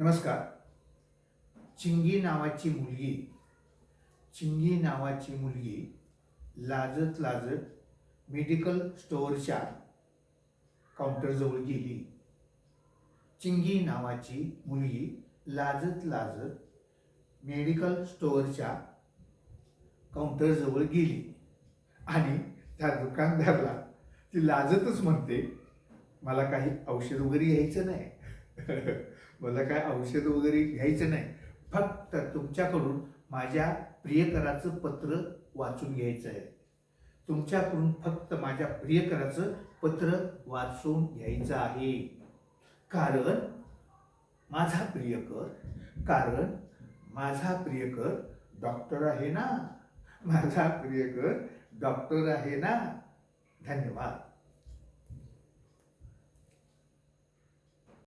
नमस्कार. चिंगी नावाची मुलगी चिंगी नावाची मुलगी लाजत लाजत मेडिकल स्टोअरच्या काउंटरजवळ गेली. चिंगी नावाची मुलगी लाजत लाजत मेडिकल स्टोअरच्या काउंटरजवळ गेली आणि त्या दुकानदारला ती लाजतच म्हणते मला काही औषध वगैरे घ्यायचं नाही. मला काय औषध वगैरे घ्यायचं नाही. फक्त तुमच्याकडून माझ्या प्रियकराचं पत्र वाचून घ्यायचं आहे. तुमच्याकडून फक्त माझ्या प्रियकराचं पत्र वाचून घ्यायचं आहे. कारण माझा प्रियकर कारण माझा प्रियकर डॉक्टर आहे ना. माझा प्रियकर डॉक्टर आहे ना. धन्यवाद.